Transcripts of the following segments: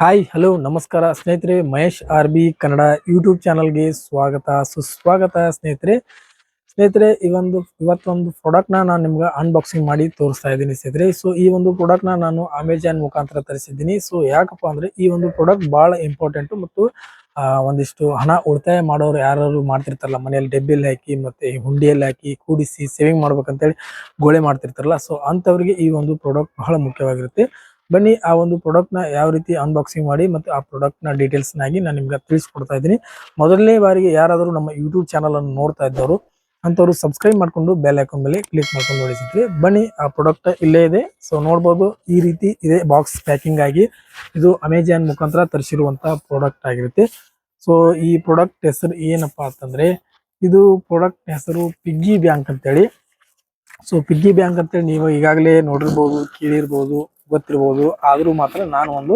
Hi hello ನಮಸ್ಕಾರ ಸ್ನೇಹಿತರೆ, Mahesh R B Kannada YouTube ಚಾನಲ್ಗೆ ಸ್ವಾಗತ, ಸುಸ್ವಾಗತ ಸ್ನೇಹಿತರೆ. ಸ್ನೇಹಿತರೆ, ಈ ಒಂದು, ಇವತ್ತೊಂದು ಪ್ರಾಡಕ್ಟ್ನ ನಾನು ನಿಮ್ಗೆ ಅನ್ಬಾಕ್ಸಿಂಗ್ ಮಾಡಿ ತೋರಿಸ್ತಾ ಇದ್ದೀನಿ ಸ್ನೇಹಿತರೆ. ಸೊ ಈ ಒಂದು ಪ್ರಾಡಕ್ಟ್ನ ನಾನು ಅಮೆಜಾನ್ ಮುಖಾಂತರ ತರಿಸಿದ್ದೀನಿ. ಸೊ ಯಾಕಪ್ಪ ಅಂದ್ರೆ ಈ ಒಂದು ಪ್ರಾಡಕ್ಟ್ ಬಹಳ ಇಂಪಾರ್ಟೆಂಟ್ ಮತ್ತು ಒಂದಿಷ್ಟು ಹಣ ಉಳಿತಾಯ ಮಾಡೋರು ಯಾರು ಮಾಡ್ತಿರ್ತಾರಲ್ಲ, ಮನೆಯಲ್ಲಿ ಡಬ್ಬಿಯಲ್ಲಿ ಹಾಕಿ ಮತ್ತೆ ಹುಂಡಿಯಲ್ಲಿ ಹಾಕಿ ಕೂಡಿಸಿ ಸೇವಿಂಗ್ ಮಾಡ್ಬೇಕಂತೇಳಿ ಗೋಳೆ ಮಾಡ್ತಿರ್ತಾರಲ್ಲ. ಸೊ ಅಂಥವ್ರಿಗೆ ಈ ಒಂದು ಪ್ರಾಡಕ್ಟ್ ಬಹಳ ಮುಖ್ಯವಾಗಿರುತ್ತೆ. ಬನ್ನಿ, ಆ ಒಂದು ಪ್ರಾಡಕ್ಟ್ನ ಯಾವ ರೀತಿ ಅನ್ಬಾಕ್ಸಿಂಗ್ ಮಾಡಿ ಮತ್ತು ಆ ಪ್ರಾಡಕ್ಟ್ನ ನ ಡೀಟೇಲ್ಸ್ ನಾಗಿ ನಾನು ನಿಮ್ಗೆ ತಿಳಿಸ್ಕೊಡ್ತಾ ಇದ್ದೀನಿ. ಮೊದಲನೇ ಬಾರಿಗೆ ಯಾರಾದರೂ ನಮ್ಮ ಯೂಟ್ಯೂಬ್ ಚಾನಲ್ ಅನ್ನು ನೋಡ್ತಾ ಇದ್ದವರು ಅಂತವರು ಸಬ್ಸ್ಕ್ರೈಬ್ ಮಾಡ್ಕೊಂಡು ಬೆಲ್ ಐಕಾನ್ ಮೇಲೆ ಕ್ಲಿಕ್ ಮಾಡ್ಕೊಂಡು ನೋಡಿಸಿದ್ರಿ ಬನ್ನಿ, ಆ ಪ್ರಾಡಕ್ಟ್ ಇಲ್ಲೇ ಇದೆ. ಸೊ ನೋಡ್ಬೋದು, ಈ ರೀತಿ ಇದೆ ಬಾಕ್ಸ್ ಪ್ಯಾಕಿಂಗ್ ಆಗಿ. ಇದು ಅಮೆಜಾನ್ ಮುಖಾಂತರ ತರಿಸಿರುವಂತಹ ಪ್ರಾಡಕ್ಟ್ ಆಗಿರುತ್ತೆ. ಸೊ ಈ ಪ್ರಾಡಕ್ಟ್ ಹೆಸರು ಏನಪ್ಪ ಅಂತಂದ್ರೆ, ಇದು ಪ್ರಾಡಕ್ಟ್ ಹೆಸರು ಪಿಗ್ಗಿ ಬ್ಯಾಂಕ್ ಅಂತೇಳಿ. ಸೊ ಪಿಗ್ಗಿ ಬ್ಯಾಂಕ್ ಅಂತೇಳಿ ನೀವು ಈಗಾಗಲೇ ನೋಡಿರ್ಬೋದು, ಕೇಳಿರ್ಬೋದು. ಗೊತ್ತಿರ್ಬೋದು ಆದರೂ ಮಾತ್ರ ನಾನು ಒಂದು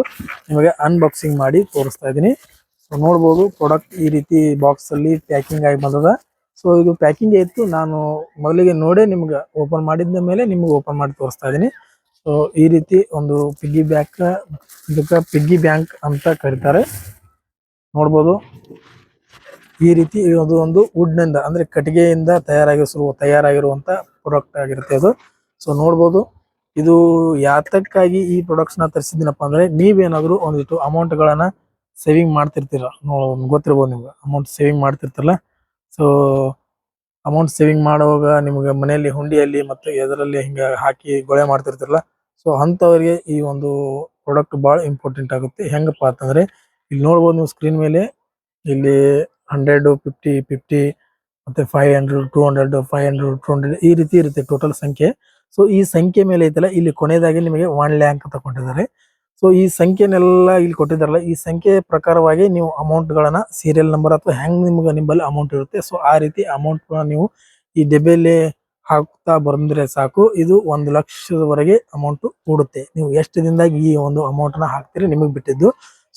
ನಿಮಗೆ ಅನ್ಬಾಕ್ಸಿಂಗ್ ಮಾಡಿ ತೋರಿಸ್ತಾ ಇದ್ದೀನಿ. ಸೊ ನೋಡ್ಬೋದು ಪ್ರಾಡಕ್ಟ್ ಈ ರೀತಿ ಬಾಕ್ಸ್ ಅಲ್ಲಿ ಪ್ಯಾಕಿಂಗ್ ಆಗಿ ಬಂದದ. ಸೊ ಇದು ಪ್ಯಾಕಿಂಗ್ ಇತ್ತು ನಾನು ಮೊದಲಿಗೆ ನೋಡೇ ನಿಮ್ಗೆ ಓಪನ್ ಮಾಡಿದ ಮೇಲೆ ನಿಮ್ಗೆ ಓಪನ್ ಮಾಡಿ ತೋರಿಸ್ತಾ ಇದ್ದೀನಿ. ಸೊ ಈ ರೀತಿ ಒಂದು ಪಿಗ್ಗಿ ಬ್ಯಾಂಕ್ ಇದಕ್ಕೆ ಪಿಗ್ಗಿ ಬ್ಯಾಂಕ್ ಅಂತ ಕರೀತಾರೆ. ನೋಡ್ಬೋದು. ಈ ರೀತಿ ಇದು ಒಂದು ವುಡ್ನಿಂದ ನಿಂದ, ಅಂದ್ರೆ ಕಟ್ಟಿಗೆಯಿಂದ ತಯಾರಾಗಿರುವ ತಯಾರಾಗಿರುವಂಥ ಪ್ರಾಡಕ್ಟ್ ಆಗಿರುತ್ತೆ ಅದು. ಸೊ ನೋಡ್ಬೋದು. ಇದು ಯಾತಕ್ಕಾಗಿ ಈ ಪ್ರಾಡಕ್ಟ್ಸ್ನ ತರಿಸಿದ್ದೀನಪ್ಪ ಅಂದ್ರೆ ನೀವೇನಾದರೂ ಒಂದಿಷ್ಟು ಅಮೌಂಟ್ ಗಳನ್ನ ಸೇವಿಂಗ್ ಮಾಡ್ತಿರ್ತೀರ? ನೋ- ಗೊತ್ತಿರ್ಬೋದು ನಿಮ್ಗೆ. ಅಮೌಂಟ್ ಸೇವಿಂಗ್ ಮಾಡ್ತಿರ್ತಿರಲ್ಲ. ಸೊ ಅಮೌಂಟ್ ಸೇವಿಂಗ್ ಮಾಡುವಾಗ ನಿಮಗೆ ಮನೆಯಲ್ಲಿ, ಹುಂಡಿಯಲ್ಲಿ ಮತ್ತು ಎದರಲ್ಲಿ ಹಿಂಗ ಹಾಕಿ ಗೊಳೆ ಮಾಡ್ತಿರ್ತಾರಲ್ಲ. ಸೊ ಅಂಥವ್ರಿಗೆ ಈ ಒಂದು ಪ್ರಾಡಕ್ಟ್ ಭಾಳ ಇಂಪಾರ್ಟೆಂಟ್ ಆಗುತ್ತೆ. ಹೆಂಗಪ್ಪ ಅಂತಂದ್ರೆ, ಇಲ್ಲಿ ನೋಡ್ಬೋದು ನೀವು ಸ್ಕ್ರೀನ್ ಮೇಲೆ, ಇಲ್ಲಿ ಹಂಡ್ರೆಡ್ ಫಿಫ್ಟಿ ಫಿಫ್ಟಿ ಮತ್ತೆ five hundred two hundred five hundred two hundred ಈ ರೀತಿ ಇರುತ್ತೆ ಟೋಟಲ್ ಸಂಖ್ಯೆ. ಸೊ ಈ ಸಂಖ್ಯೆ ಮೇಲೆ ಐತಲ್ಲ, ಇಲ್ಲಿ ಕೊನೆಯದಾಗಿ ನಿಮಗೆ ಒನ್ ಲ್ಯಾಂಕ್ ತಗೊಂಡಿದ್ದಾರೆ ಸೊ ಈ ಸಂಖ್ಯೆನೆಲ್ಲ ಇಲ್ಲಿ ಕೊಟ್ಟಿದ್ದಾರಲ್ಲ, ಈ ಸಂಖ್ಯೆ ಪ್ರಕಾರವಾಗಿ ನೀವು ಅಮೌಂಟ್ ಗಳನ್ನ ಸೀರಿಯಲ್ ನಂಬರ್ ಅಥವಾ ಹೆಂಗ್ ನಿಮ್ಗೆ ನಿಮ್ಮಲ್ಲಿ ಅಮೌಂಟ್ ಇರುತ್ತೆ. ಸೊ ಆ ರೀತಿ ಅಮೌಂಟ್ ನೀವು ಈ ಡೆಬೆಲ್ಲಿ ಹಾಕ್ತಾ ಬಂದ್ರೆ ಸಾಕು. ಇದು ಒಂದು ಲಕ್ಷದವರೆಗೆ ಅಮೌಂಟ್ ಕೂಡುತ್ತೆ. ನೀವು ಎಷ್ಟು ದಿನದಾಗ ಈ ಒಂದು ಅಮೌಂಟ್ನ ಹಾಕ್ತೀರಿ ನಿಮಗೆ ಬಿಟ್ಟಿದ್ದು.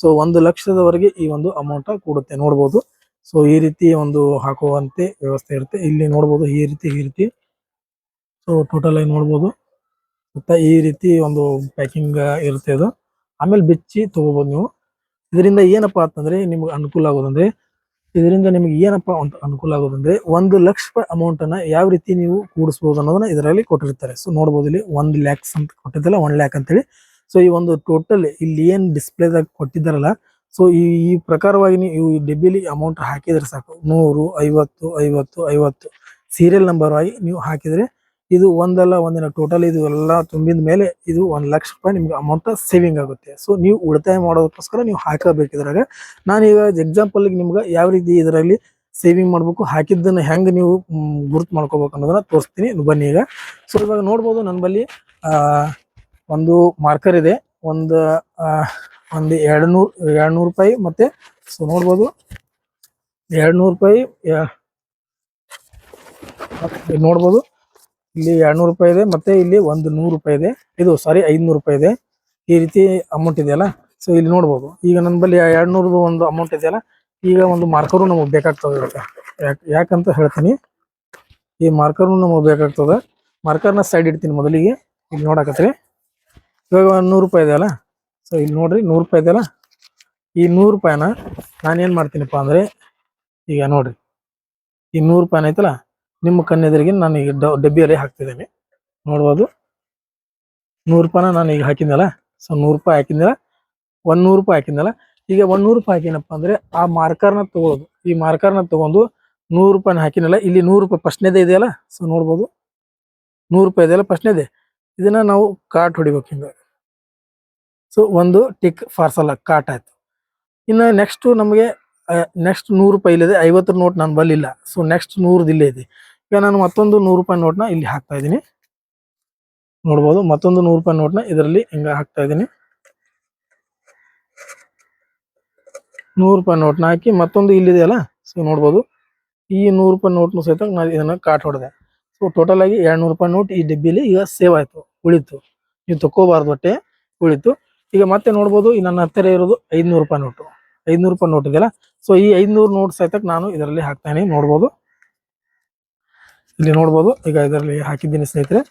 ಸೊ ಒಂದು ಲಕ್ಷದವರೆಗೆ ಈ ಒಂದು ಅಮೌಂಟ್ ಕೂಡುತ್ತೆ ನೋಡ್ಬೋದು. ಸೊ ಈ ರೀತಿ ಒಂದು ಹಾಕುವಂತೆ ವ್ಯವಸ್ಥೆ ಇರುತ್ತೆ. ಇಲ್ಲಿ ನೋಡ್ಬೋದು ಈ ರೀತಿ ಈ ರೀತಿ ಸೊ ಟೋಟಲ್ ಆಗಿ ನೋಡ್ಬೋದು. ಮತ್ತೆ ಈ ರೀತಿ ಒಂದು ಪ್ಯಾಕಿಂಗ್ ಇರುತ್ತೆ ಇದು. ಆಮೇಲೆ ಬಿಚ್ಚಿ ತಗೋಬಹುದು ನೀವು. ಇದರಿಂದ ಏನಪ್ಪ ಅಂತಂದ್ರೆ ನಿಮ್ಗೆ ಅನುಕೂಲ ಆಗೋದಂದ್ರೆ ಇದರಿಂದ ನಿಮ್ಗೆ ಏನಪ್ಪ ಅಂತ ಅನುಕೂಲ ಆಗೋದಂದ್ರೆ ಒಂದು ಲಕ್ಷ ರೂಪಾಯಿ ಅಮೌಂಟ್ ಅನ್ನ ಯಾವ ರೀತಿ ನೀವು ಕೂಡಿಸ್ಬೋದು ಅನ್ನೋದನ್ನ ಇದರಲ್ಲಿ ಕೊಟ್ಟಿರ್ತಾರೆ. ಸೊ ನೋಡ್ಬೋದು ಇಲ್ಲಿ ಒಂದು ಲ್ಯಾಕ್ಸ್ ಅಂತ ಕೊಟ್ಟಿದ್ದಲ್ಲ ಒನ್ ಲ್ಯಾಕ್ ಅಂತೇಳಿ. ಸೊ ಈ ಒಂದು ಟೋಟಲ್ ಇಲ್ಲಿ ಏನು ಡಿಸ್ಪ್ಲೇದಾಗ ಕೊಟ್ಟಿದ್ದಾರಲ್ಲ ಸೊ ಈ ಈ ಪ್ರಕಾರವಾಗಿ ನೀವು ಈ ಡಬ್ಬಿಲಿ ಅಮೌಂಟ್ ಹಾಕಿದ್ರೆ ಸಾಕು. ನೂರು, ಐವತ್ತು ಐವತ್ತು ಐವತ್ತು. ಸೀರಿಯಲ್ ನಂಬರ್ ಆಗಿ ನೀವು ಹಾಕಿದ್ರೆ ಇದು ಒಂದಲ್ಲ, ಒಂದಿನ ಟೋಟಲ್ ಇದು ಎಲ್ಲ ತುಂಬಿದ ಮೇಲೆ ಇದು ಒಂದು ಲಕ್ಷ ರೂಪಾಯಿ ನಿಮ್ಗೆ ಅಮೌಂಟ್ ಸೇವಿಂಗ್ ಆಗುತ್ತೆ. ಸೊ ನೀವು ಉಳಿತಾಯ ಮಾಡೋದಕ್ಕೋಸ್ಕರ ನೀವು ಹಾಕಬೇಕು ಇದ್ರಾಗ. ನಾನೀಗ ಎಕ್ಸಾಂಪಲ್ ನಿಮ್ಗೆ ಯಾವ ರೀತಿ ಇದರಲ್ಲಿ ಸೇವಿಂಗ್ ಮಾಡ್ಬೇಕು, ಹಾಕಿದ್ದನ್ನ ಹೆಂಗೆ ನೀವು ಗುರುತು ಮಾಡ್ಕೋಬೇಕು ಅನ್ನೋದನ್ನ ತೋರಿಸ್ತೀನಿ. ಬನ್ನಿ ಈಗ. ಸೊ ಇವಾಗ ನೋಡ್ಬೋದು ನನ್ನ ಬಳಿ ಒಂದು ಮಾರ್ಕರ್ ಇದೆ. ಒಂದು ಒಂದು ಎರಡು ನೂರು ಎರಡು ನೂರು ರೂಪಾಯಿ ಮತ್ತೆ ಸೊ ನೋಡ್ಬೋದು. ಎರಡು ನೂರು ರೂಪಾಯಿ ನೋಡ್ಬೋದು. ಇಲ್ಲಿ ಎರಡು ನೂರು ರೂಪಾಯಿ ಇದೆ, ಮತ್ತೆ ಇಲ್ಲಿ ಒಂದು ನೂರು ರೂಪಾಯಿ ಇದೆ. ಇದು ಸಾರಿ ಐದ್ನೂರು ರೂಪಾಯಿ ಇದೆ. ಈ ರೀತಿ ಅಮೌಂಟ್ ಇದೆಯಲ್ಲ? ಸೊ ಇಲ್ಲಿ ನೋಡ್ಬೋದು. ಈಗ ನನ್ನ ಬಳಿ ಎರಡು ನೂರದು ಒಂದು ಅಮೌಂಟ್ ಇದೆಯಲ್ಲ, ಈಗ ಒಂದು ಮಾರ್ಕರು ನಮಗೆ ಬೇಕಾಗ್ತದೆ ಯಾಕ್- ಯಾಕಂತ ಹೇಳ್ತೀನಿ. ಈ ಮಾರ್ಕರು ನಮಗೆ ಬೇಕಾಗ್ತದೆ. ಮಾರ್ಕರ್ನ ಸೈಡ್ ಇಡ್ತೀನಿ ಮೊದಲಿಗೆ. ಇಲ್ಲಿ ನೋಡಕತ್ರಿ. ಇವಾಗ ಒಂದು ನೂರು ರೂಪಾಯಿ ಇದೆಯಲ್ಲ? ಸೊ ಇಲ್ಲಿ ನೋಡ್ರಿ, ನೂರು ರೂಪಾಯಿ ಇದೆಯಲ್ಲ? ಈ ನೂರು ರೂಪಾಯಿನ ನಾನೇನು ಮಾಡ್ತೀನಪ್ಪ ಅಂದ್ರೆ, ಈಗ ನೋಡ್ರಿ. ಈ ನೂರು ರೂಪಾಯಿನ ಐತಲ್ಲ? ನಿಮ್ಮ ಕಣ್ಣೆದುರಿಗೆ ನಾನು ಈಗ ಡಬ್ಬಿಯಲ್ಲಿ ಹಾಕ್ತಿದ್ದೇನೆ. ನೋಡ್ಬೋದು. ನೂರು ರೂಪಾಯಿನ ನಾನು ಈಗ ಹಾಕಿದ್ನಲ್ಲ? ಸೊ ನೂರು ರೂಪಾಯಿ ಹಾಕಿದ್ನಲ್ಲ? ಒಂದು ನೂರು ರೂಪಾಯಿ ಹಾಕಿದ್ನಲ್ಲ? ಈಗ ಒಂದು ನೂರು ರೂಪಾಯಿ ಹಾಕಿನಪ್ಪ ಅಂದರೆ ಆ ಮಾರ್ಕರ್ನ ತಗೊಳ್ಳೋದು. ಈ ಮಾರ್ಕರ್ನ ತಗೊಂಡು ನೂರು ರೂಪಾಯಿನ ಹಾಕಿನಲ್ಲ ಇಲ್ಲಿ ನೂರು ರೂಪಾಯಿ ಫಸ್ಟ್ನೇದೇ ಇದೆಯಲ್ಲ? ಸೊ ನೋಡ್ಬೋದು. ನೂರು ರೂಪಾಯಿ ಇದೆಯಲ್ಲ ಫಸ್ಟ್ನೇದೇ ಇದನ್ನ ನಾವು ಕಾಟ್ ಹೊಡಿಬೇಕು ಹಿಂಗೆ. ಸೊ ಒಂದು ಟಿಕ್ ಫಾರ್ಸಲ್ಲ ಕಾಟ್ ಆಯ್ತು. ಇನ್ನು ನೆಕ್ಸ್ಟು ನಮಗೆ ನೆಕ್ಸ್ಟ್ ನೂರು ರೂಪಾಯಿ ಇಲ್ಲದೆ ಐವತ್ತು ನೋಟ್ ನಾನು ಬಲ್ಲಿಲ್ಲ ಸೊ ನೆಕ್ಸ್ಟ್ ನೂರದು ಇಲ್ಲೇ ಇದೆ. ಈಗ ನಾನು ಮತ್ತೊಂದು ನೂರು ರೂಪಾಯಿ ನೋಟ್ನ ಇಲ್ಲಿ ಹಾಕ್ತಾ ಇದ್ದೀನಿ. ನೋಡ್ಬೋದು, ಮತ್ತೊಂದು ನೂರು ರೂಪಾಯಿ ನೋಟ್ನ ಇದರಲ್ಲಿ ಹಿಂಗ ಹಾಕ್ತಾ ಇದ್ದೀನಿ. ನೂರು ರೂಪಾಯಿ ನೋಟ್ನ ಹಾಕಿ ಮತ್ತೊಂದು ಇಲ್ಲಿದೆಯಲ್ಲ ಸೊ ನೋಡ್ಬೋದು. ಈ ನೂರು ರೂಪಾಯಿ ನೋಟ್ನು ಸಹಿತ ನಾನು ಇದನ್ನ ಕಾಟ್ ಹೊಡೆದೆ. ಸೊ ಟೋಟಲ್ ಆಗಿ ಎರಡು ನೂರು ರೂಪಾಯಿ ನೋಟ್ ಈ ಡಬ್ಬಿಲಿ ಈಗ ಸೇವ್ ಆಯ್ತು, ಉಳಿತು. ನೀವು ತಕ್ಕೋಬಾರ್ದು ಒಟ್ಟೆ ಉಳಿತು. ಈಗ ಮತ್ತೆ ನೋಡ್ಬೋದು ನನ್ನ ಹತ್ತಿರ ಇರೋದು ಐದ್ನೂರು ರೂಪಾಯಿ ನೋಟು ಐದ್ನೂರು ರೂಪಾಯಿ ನೋಟ್ ಇದೆಯಲ್ಲ ಸೊ ಈ ಐದ್ನೂರು ನೋಟ್ ಸಹಿತ ನಾನು ಇದರಲ್ಲಿ ಹಾಕ್ತಾನೆ ನೋಡ್ಬೋದು. ಇಲ್ಲಿ ನೋಡ್ಬೋದು. ಈಗ ಇದರಲ್ಲಿ ಹಾಕಿದ್ದೀನಿ ಸ್ನೇಹಿತರೆ.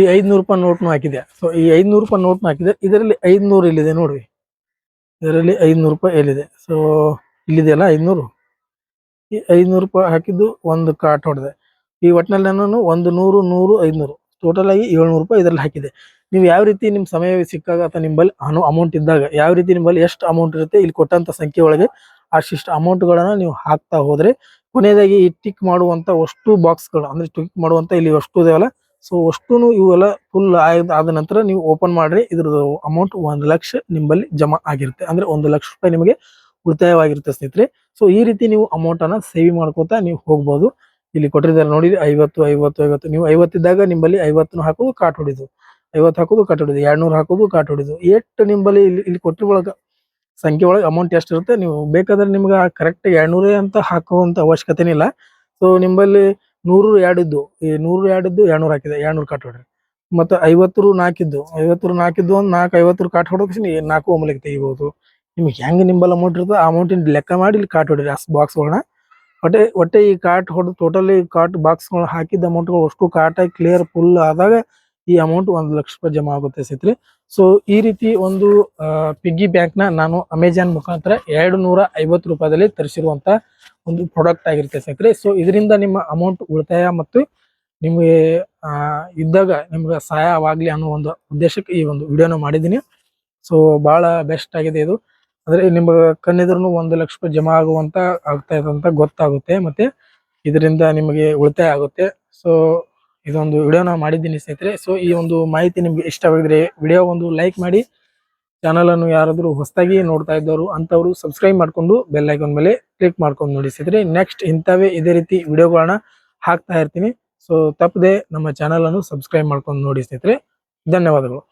ಈ ಐದ್ನೂರು ರೂಪಾಯಿ ನೋಟ್ನು ಹಾಕಿದೆ. ಸೊ ಈ ಐದ್ನೂರು ರೂಪಾಯಿ ನೋಟ್ನು ಹಾಕಿದೆ. ಇದರಲ್ಲಿ ಐದ್ನೂರು ಇಲ್ಲಿದೆ ನೋಡ್ರಿ? ಇದರಲ್ಲಿ ಐದ್ನೂರು ರೂಪಾಯಿ ಎಲ್ಲಿದೆ? ಸೊ ಇಲ್ಲಿದೆಯಲ್ಲ ಐದ್ನೂರು? ಈ ಐದ್ನೂರು ರೂಪಾಯಿ ಹಾಕಿದ್ದು ಒಂದು ಕಾಟ್ ಹೊಡೆದೆ. ಈ ಒಟ್ಟಿನಲ್ಲಿ ನಾನು ಒಂದು ನೂರು ನೂರು, ಐದ್ನೂರು. ಟೋಟಲ್ ಆಗಿ ಏಳ್ನೂರು ರೂಪಾಯಿ ಇದರಲ್ಲಿ ಹಾಕಿದೆ. ನೀವು ಯಾವ ರೀತಿ ನಿಮ್ಮ ಸಮಯ ಸಿಕ್ಕಾಗ ಅಥವಾ ನಿಮ್ಮಲ್ಲಿ ಅನು ಅಮೌಂಟ್ ಇದ್ದಾಗ ಯಾವ ರೀತಿ ನಿಮ್ಮಲ್ಲಿ ಎಷ್ಟು ಅಮೌಂಟ್ ಇರುತ್ತೆ ಇಲ್ಲಿ ಕೊಟ್ಟಂತ ಸಂಖ್ಯೆ ಒಳಗೆ ಅಷ್ಟಿಷ್ಟು ಅಮೌಂಟ್ಗಳನ್ನ ನೀವು ಹಾಕ್ತಾ ಹೋದ್ರೆ ಕೊನೆಯದಾಗಿ ಈ ಟಿಕ್ ಮಾಡುವಂತ ಅಷ್ಟು ಬಾಕ್ಸ್ಗಳು ಅಂದ್ರೆ ಟಿಕ್ ಮಾಡುವಂತ ಇಲ್ಲಿ ಅಷ್ಟು ಇದೆಯಲ್ಲ ಸೊ ಅಷ್ಟುನು ಇವೆಲ್ಲ ಫುಲ್ ಆದ ನಂತರ ನೀವು ಓಪನ್ ಮಾಡ್ರಿ, ಇದ್ರದ್ದು ಅಮೌಂಟ್ ಒಂದು ಲಕ್ಷ ನಿಮ್ಮಲ್ಲಿ ಜಮಾ ಆಗಿರುತ್ತೆ. ಅಂದ್ರೆ ಒಂದು ಲಕ್ಷ ರೂಪಾಯಿ ನಿಮಗೆ ಉಳಿತಾಯವಾಗಿರುತ್ತೆ ಸ್ನೇಹಿತರೆ. ಸೊ ಈ ರೀತಿ ನೀವು ಅಮೌಂಟ್ ಅನ್ನ ಸೇವ್ ಮಾಡ್ಕೋತಾ ನೀವು ಹೋಗ್ಬೋದು. ಇಲ್ಲಿ ಕೊಟ್ಟಿದ್ದಾರೆ ನೋಡಿ ಐವತ್ತು ಐವತ್ತು ಐವತ್ತು. ನೀವು ಐವತ್ತಿದ್ದಾಗ ನಿಮ್ಮಲ್ಲಿ ಐವತ್ತನ್ನು ಹಾಕೋದು ಕಾಟ್ ಹೊಡಿದು. ಐವತ್ತು ಹಾಕೋದು ಕಾಟ್ ಹೊಡಿದು, ಎರಡ್ನೂರು ಹಾಕೋದು ಕಾಟ್ ಹೊಡಿದು. ಎಷ್ಟು ನಿಂಬಲ್ಲಿ ಇಲ್ಲಿ ಇಲ್ಲಿ ಒಳಗ? ಸಂಖ್ಯೆ ಒಳಗೆ ಅಮೌಂಟ್ ಎಷ್ಟು ಇರುತ್ತೆ? ನೀವು ಬೇಕಾದ್ರೆ ನಿಮ್ಗೆ ಕರೆಕ್ಟ್ ಎರಡ್ನೂರೇ ಅಂತ ಹಾಕುವಂತ ಅವಶ್ಯಕತೆನೇ ಇಲ್ಲ. ಸೊ ನಿಂಬಲ್ಲಿ ನೂರು ಎರಡಿದ್ದು, ಈ ನೂರು ಎರಡಿದ್ದು ಎರಡ್ನೂರು ಹಾಕಿದೆ, ಎರಡ್ನೂರು ಕಾಟ್ ಹೊಡ್ರಿ. ಮತ್ತೆ ಐವತ್ತು ನಾಲ್ಕಿದ್ದು ಐವತ್ತು ನಾಲ್ಕಿದ್ದು ಒಂದು ನಾಲ್ಕು ಐವತ್ತು ಕಾಟ್ ಹೊಡೋಕೆ ನಾಲ್ಕು ಒಮ್ಮಲಿಗೆ ತೆಗಿಬಹುದು ನಿಮ್ಗೆ ಹೆಂಗ್ ನಿಂಬಲ್ ಅಮೌಂಟ್ ಇರ್ತದೆ ಆ ಅಮೌಂಟಿನ ಲೆಕ್ಕ ಮಾಡಿ ಇಲ್ಲಿ ಕಾಟ್ ಹೊಡಿರಿ ಬಾಕ್ಸ್ ಬಾಕ್ಸ್ಗಳನ್ನ ಒಟ್ಟೆ ಒಟ್ಟೆ ಈ ಕಾಟ್ ಹೊಡೆದು ಟೋಟಲಿ ಕಾಟ್ ಬಾಕ್ಸ್ಗಳು ಹಾಕಿದ ಅಮೌಂಟ್ಗಳು ಅಷ್ಟು ಕಾಟಾಗಿ ಕ್ಲಿಯರ್ ಫುಲ್ ಆದಾಗ ಈ ಅಮೌಂಟ್ ಒಂದು ಲಕ್ಷ ರೂಪಾಯಿ ಜಮಾ ಆಗುತ್ತೆ ಸ್ನೇಹಿತರೆ. ಸೊ ಈ ರೀತಿ ಒಂದು ಪಿಗ್ಗಿ ಬ್ಯಾಂಕ್ನ ನಾನು ಅಮೆಜಾನ್ ಮುಖಾಂತರ ಎರಡು ನೂರ ಐವತ್ತು ರೂಪಾಯಿದಲ್ಲಿ ತರಿಸಿರುವಂತ ಒಂದು ಪ್ರಾಡಕ್ಟ್ ಆಗಿರುತ್ತೆ ಸ್ನೇಹಿತರೆ. ಸೊ ಇದರಿಂದ ನಿಮ್ಮ ಅಮೌಂಟ್ ಉಳಿತಾಯ ಮತ್ತು ನಿಮಗೆ ಇದ್ದಾಗ ನಿಮ್ಗೆ ಸಹಾಯವಾಗ್ಲಿ ಅನ್ನೋ ಒಂದು ಉದ್ದೇಶಕ್ಕೆ ಈ ಒಂದು ವಿಡಿಯೋನ ಮಾಡಿದ್ದೀನಿ. ಸೊ ಬಹಳ ಬೆಸ್ಟ್ ಆಗಿದೆ ಇದು. ಅಂದ್ರೆ ನಿಮಗೆ ಕಣ್ಣಿದ್ರೂ ಒಂದು ಲಕ್ಷ ರೂಪಾಯಿ ಜಮಾ ಆಗುವಂತ, ಆಗ್ತಾ ಇದೆ ಅಂತ ಗೊತ್ತಾಗುತ್ತೆ ಮತ್ತೆ ಇದರಿಂದ ನಿಮಗೆ ಉಳಿತಾಯ ಆಗುತ್ತೆ. ಸೊ ಇದೊಂದು ವಿಡಿಯೋನ ಮಾಡಿದ್ದೀನಿ ಸ್ನೇಹಿತರೆ. ಸೊ ಈ ಒಂದು ಮಾಹಿತಿ ನಿಮ್ಗೆ ಇಷ್ಟವಾಗಿದ್ರೆ ವಿಡಿಯೋ ಒಂದು ಲೈಕ್ ಮಾಡಿ. ಚಾನಲ್ ಅನ್ನು ಯಾರಾದರೂ ಹೊಸದಾಗಿ ನೋಡ್ತಾ ಇದ್ದವರು ಅಂತವರು ಸಬ್ಸ್ಕ್ರೈಬ್ ಮಾಡ್ಕೊಂಡು ಬೆಲ್ ಐಕಾನ್ ಮೇಲೆ ಕ್ಲಿಕ್ ಮಾಡ್ಕೊಂಡು ನೋಡಿ ಸ್ನೇಹಿತರೆ. ನೆಕ್ಸ್ಟ್ ಇಂಥವೇ ಇದೇ ರೀತಿ ವಿಡಿಯೋಗಳನ್ನ ಹಾಕ್ತಾ ಇರ್ತೀನಿ. ಸೊ ತಪ್ಪದೆ ನಮ್ಮ ಚಾನಲನ್ನು ಸಬ್ಸ್ಕ್ರೈಬ್ ಮಾಡ್ಕೊಂಡು ನೋಡಿ ಸ್ನೇಹಿತರೆ. ಧನ್ಯವಾದಗಳು.